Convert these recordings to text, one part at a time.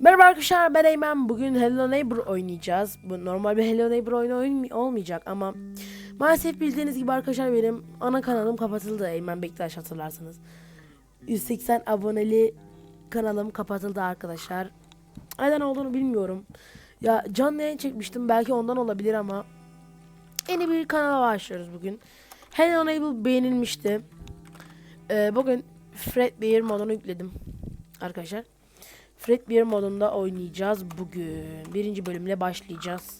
Merhaba arkadaşlar ben Eymen. Bugün Hello Neighbor oynayacağız. Bu normal bir Hello Neighbor oyunu oyun- olmayacak ama maalesef bildiğiniz gibi arkadaşlar benim ana kanalım kapatıldı. Eymen Bektaş hatırlarsınız. 180 aboneli kanalım kapatıldı arkadaşlar. Neden olduğunu bilmiyorum. Ya canlı yayın çekmiştim belki ondan olabilir ama yeni bir kanala başlıyoruz bugün. Hello Neighbor beğenilmişti. Ee, bugün Fredbear modunu yükledim arkadaşlar. Fredbear modunda oynayacağız bugün. Birinci bölümle başlayacağız.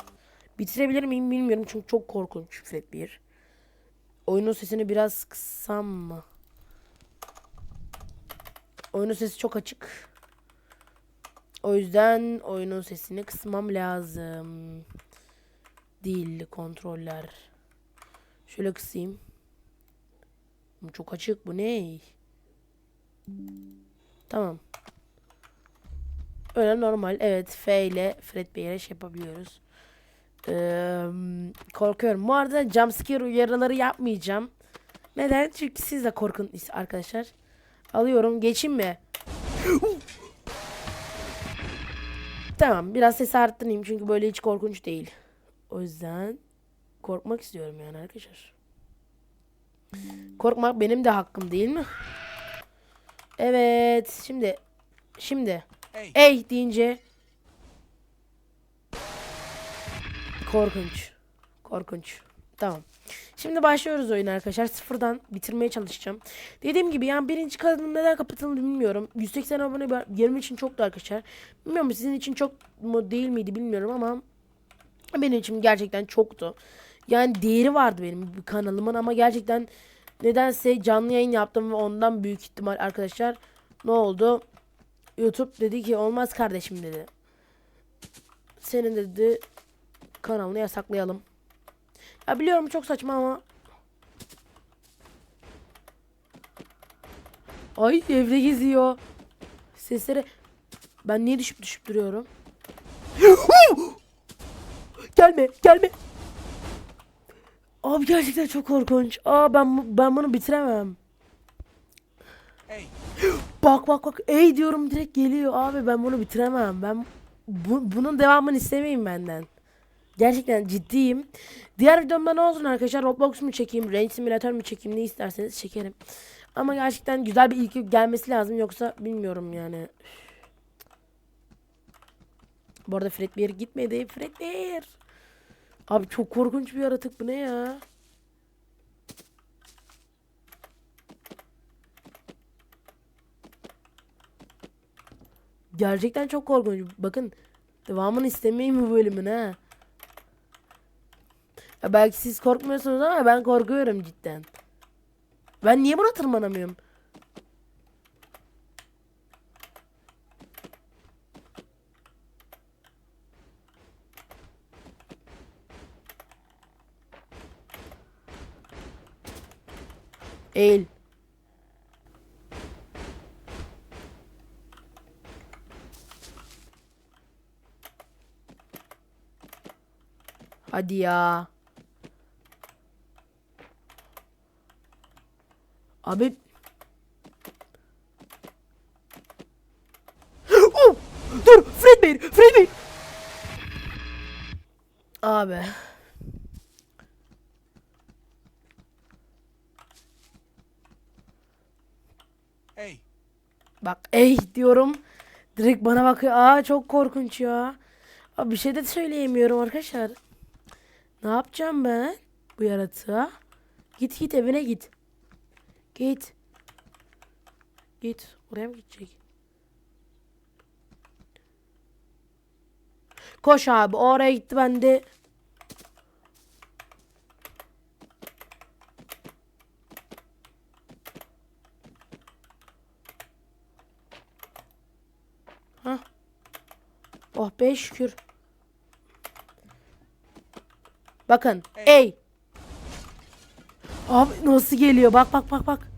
Bitirebilir miyim bilmiyorum çünkü çok korkunç Fredbear. Oyunun sesini biraz kıssam mı? Oyunun sesi çok açık. O yüzden oyunun sesini kısmam lazım. Değil kontroller. Şöyle kısayım. Çok açık bu ne? Tamam. Öyle normal. Evet F ile Fredbear'e şey yapabiliyoruz. Ee, korkuyorum. Bu arada jumpscare uyarıları yapmayacağım. Neden? Çünkü siz de korkun arkadaşlar. Alıyorum. Geçeyim mi? tamam. Biraz sesi arttırayım. Çünkü böyle hiç korkunç değil. O yüzden korkmak istiyorum yani arkadaşlar. Korkmak benim de hakkım değil mi? Evet. Şimdi şimdi Hey. Ey deyince korkunç. Korkunç. Tamam. Şimdi başlıyoruz oyuna arkadaşlar. Sıfırdan bitirmeye çalışacağım. Dediğim gibi yani birinci kanalım neden kapatıldı bilmiyorum. 180 abone benim için çoktu arkadaşlar. Bilmiyorum sizin için çok mu değil miydi bilmiyorum ama benim için gerçekten çoktu. Yani değeri vardı benim kanalımın ama gerçekten nedense canlı yayın yaptım ve ondan büyük ihtimal arkadaşlar ne oldu? YouTube dedi ki olmaz kardeşim dedi. Senin dedi kanalını yasaklayalım. Ya biliyorum çok saçma ama. Ay evde geziyor. Sesleri ben niye düşüp düşüp duruyorum? gelme, gelme. Abi gerçekten çok korkunç. Aa ben ben bunu bitiremem. Hey. Bak bak bak ey diyorum direkt geliyor abi ben bunu bitiremem. Ben bu- bunun devamını istemeyin benden. Gerçekten ciddiyim. Diğer videomda ne olsun arkadaşlar Roblox mu çekeyim, Range Simulator mu çekeyim ne isterseniz çekerim. Ama gerçekten güzel bir ilk gelmesi lazım yoksa bilmiyorum yani. Bu arada Fredbear gitmedi. Fredbear. Abi çok korkunç bir yaratık bu ne ya? Gerçekten çok korkunç. Bakın devamını istemeyin bu bölümün ha. Ya belki siz korkmuyorsunuz ama ben korkuyorum cidden. Ben niye buna tırmanamıyorum? Eğil. Hadi ya. Abi. Oh! Dur! Fredbear! Fredbear! Abi. Hey. Bak ey diyorum. Direkt bana bakıyor. Aa çok korkunç ya. Abi bir şey de söyleyemiyorum arkadaşlar. Ne yapacağım ben bu yaratığa? Git git evine git. Git. Git. Oraya mı gidecek? Koş abi. Oraya gitti ben de. Hah. Oh be şükür. Bakın. Ey. Abi nasıl geliyor? Bak bak bak bak.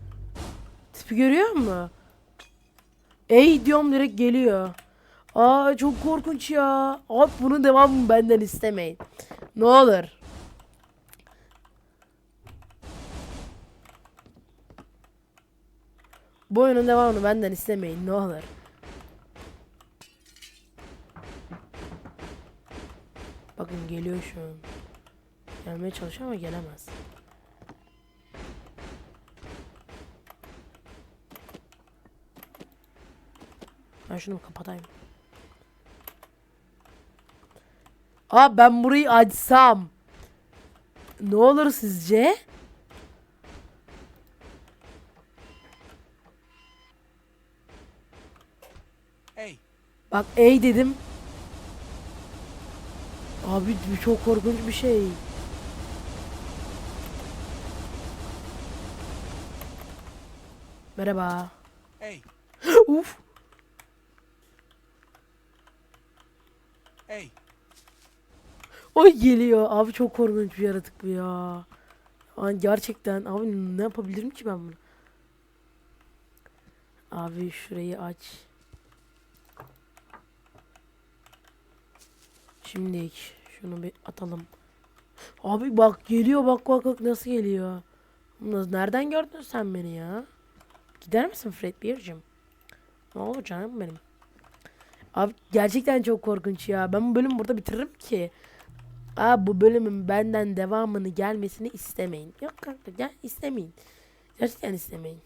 Tipi görüyor musun? Ey diyorum direkt geliyor. Aa çok korkunç ya. Abi bunun devamını benden istemeyin. Ne olur. Bu oyunun devamını benden istemeyin ne olur. Bakın geliyor şu an. Gelmeye çalışıyor ama gelemez. Ben şunu kapatayım. Aa ben burayı açsam. Ne olur sizce? Hey, Bak ey dedim. Abi çok korkunç bir şey. Merhaba. hey, Uf. hey. O geliyor. Abi çok korkunç bir yaratık bu ya. An gerçekten abi ne yapabilirim ki ben bunu? Abi şurayı aç. Şimdi şunu bir atalım. Abi bak geliyor bak bak bak nasıl geliyor. Nereden gördün sen beni ya? Gider misin Fred Beer'cim? Ne olur canım benim. Abi gerçekten çok korkunç ya. Ben bu bölümü burada bitiririm ki. Abi bu bölümün benden devamını gelmesini istemeyin. Yok kanka gel istemeyin. Gerçekten istemeyin.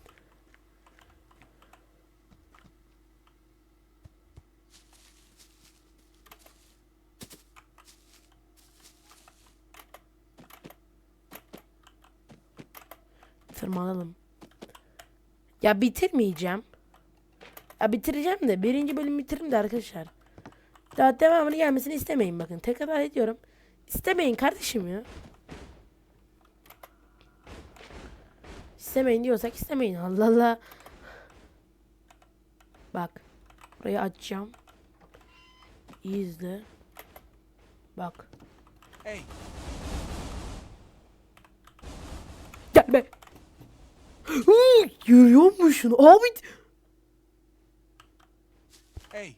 Tırmanalım. Ya bitirmeyeceğim. Ya bitireceğim de birinci bölüm bitiririm de arkadaşlar. Daha devamını gelmesini istemeyin bakın. Tekrar ediyorum. İstemeyin kardeşim ya. İstemeyin diyorsak istemeyin. Allah Allah. Bak. Burayı açacağım. İyi izle. Bak. Hey, Gelme. Hı, Görüyor musun? Abi hey,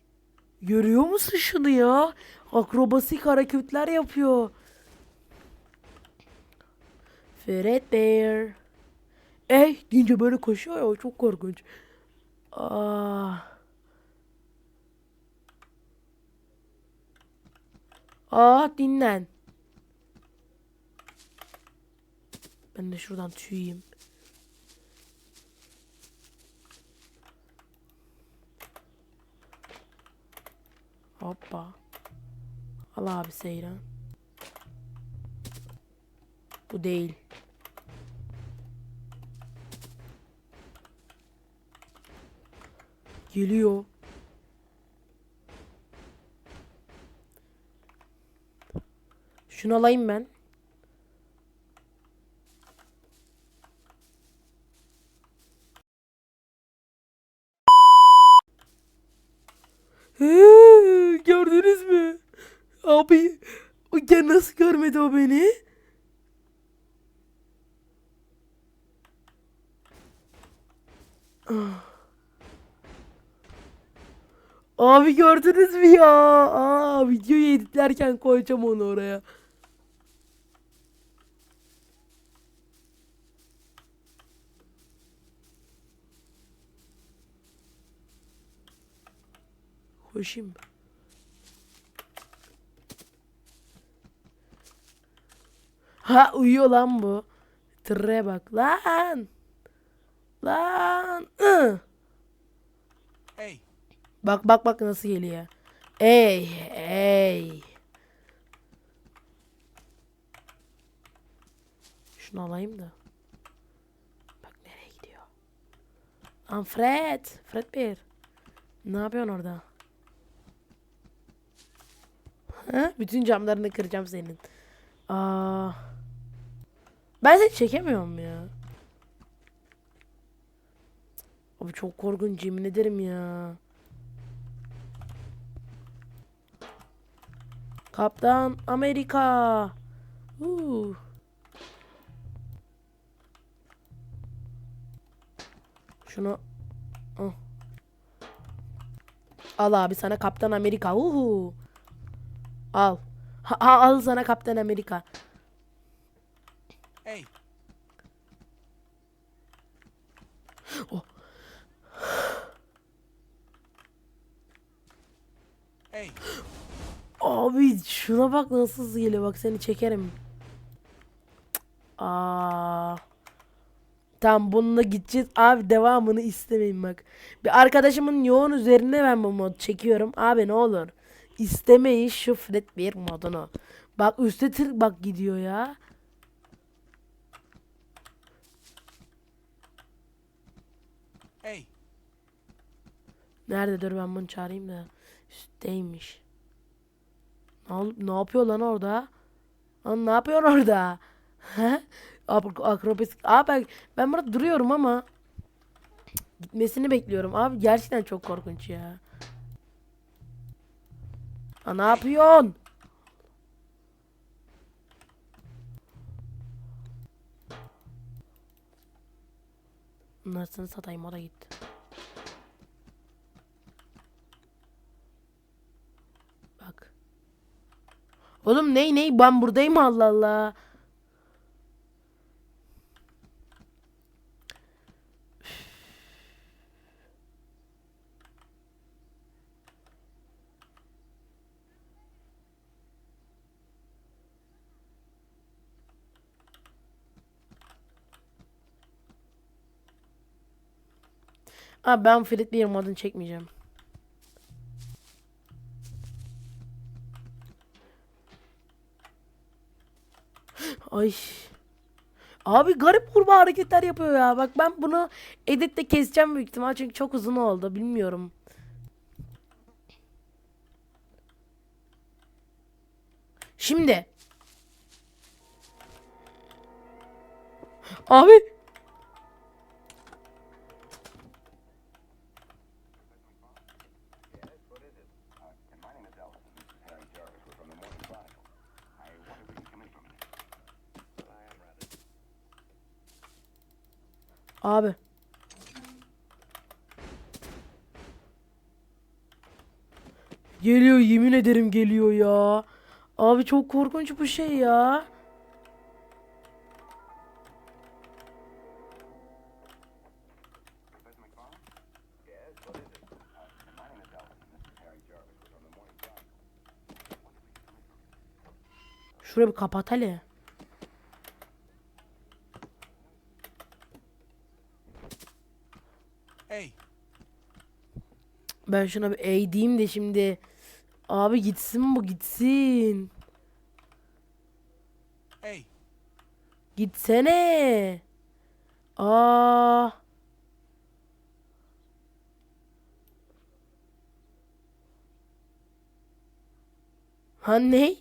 görüyor musun şunu ya? Akrobasik hareketler yapıyor. Fred Bear. Eh deyince böyle koşuyor ya çok korkunç. Ah. Ah dinlen. Ben de şuradan tüyeyim. Hoppa. Al abi Seyran. Bu değil. Geliyor. Şunu alayım ben. Hı, Gördünüz mü? Abi ya nasıl görmedi o beni? Ah. Abi gördünüz mü ya? Aa, videoyu editlerken koyacağım onu oraya. Koşayım. Ha uyuyor lan bu. Tırre bak lan. Lan. hey, Bak bak bak nasıl geliyor. Ey ey. Şunu alayım da. Bak nereye gidiyor. Lan Fred. Fred bir. Ne yapıyorsun orada? Ha? Bütün camlarını kıracağım senin. Aa. Ben seni çekemiyorum ya. Abi çok korkunç yemin ederim ya. Kaptan Amerika. Uuu. Şunu Al. Al abi sana Kaptan Amerika. Uhu. Al. Ha, al sana Kaptan Amerika. hey. Oh. Hey, Abi şuna bak nasıl hızlı geliyor bak seni çekerim. Aa. Tamam bununla gideceğiz. Abi devamını istemeyin bak. Bir arkadaşımın yoğun üzerine ben bu mod çekiyorum. Abi ne olur. İstemeyin şu Fred bir modunu. Bak üstte tır bak gidiyor ya. Hey, Nerede dur ben bunu çağırayım da. Üstteymiş. Ne, ne yapıyor lan orada? Lan ne yapıyor orada? He? Ak- Akrobatik. Abi ben, ben burada duruyorum ama gitmesini bekliyorum. Abi gerçekten çok korkunç ya. Aa, ne yapıyorsun? Nasıl satayım o da. Bak. Oğlum ney ney ben buradayım Allah Allah. Abi ben bir modunu çekmeyeceğim. Ay. Abi garip kurbağa hareketler yapıyor ya. Bak ben bunu editte keseceğim büyük ihtimal çünkü çok uzun oldu. Bilmiyorum. Şimdi. Abi. Yemin ederim geliyor ya. Abi çok korkunç bu şey ya. Şurayı bir kapat hele. hey, Ben şuna bir ey diyeyim de şimdi. Abi gitsin bu gitsin. hey, Gitsene. Aa. Ha ne?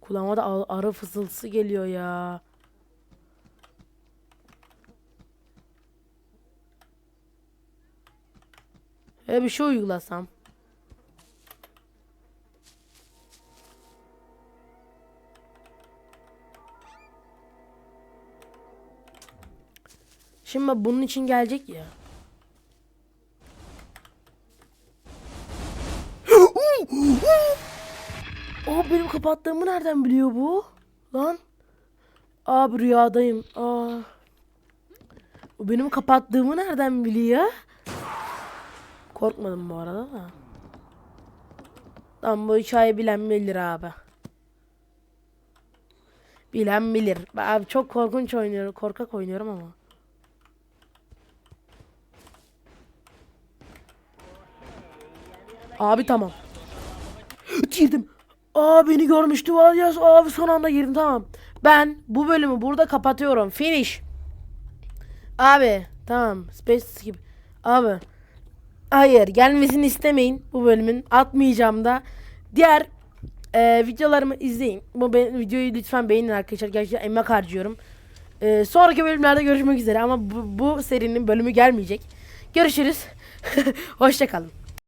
Kulağıma da arı fısıltısı geliyor ya. E bir şey uygulasam. Şimdi bunun için gelecek ya. Aa benim kapattığımı nereden biliyor bu? Lan. Abi rüyadayım. Aa. O benim kapattığımı nereden biliyor? Korkmadım bu arada da. Tamam bu hikayeyi bilen bilir abi. Bilen bilir. Abi çok korkunç oynuyorum. Korkak oynuyorum ama. Abi tamam. Girdim. Aa beni görmüştü var ya. Abi son anda girdim tamam. Ben bu bölümü burada kapatıyorum. Finish. Abi tamam. Space skip. Abi. Hayır gelmesini istemeyin bu bölümün. Atmayacağım da. Diğer e, videolarımı izleyin. Bu be- videoyu lütfen beğenin arkadaşlar. Gerçekten emek harcıyorum. E, sonraki bölümlerde görüşmek üzere ama bu, bu serinin bölümü gelmeyecek. Görüşürüz. Hoşçakalın.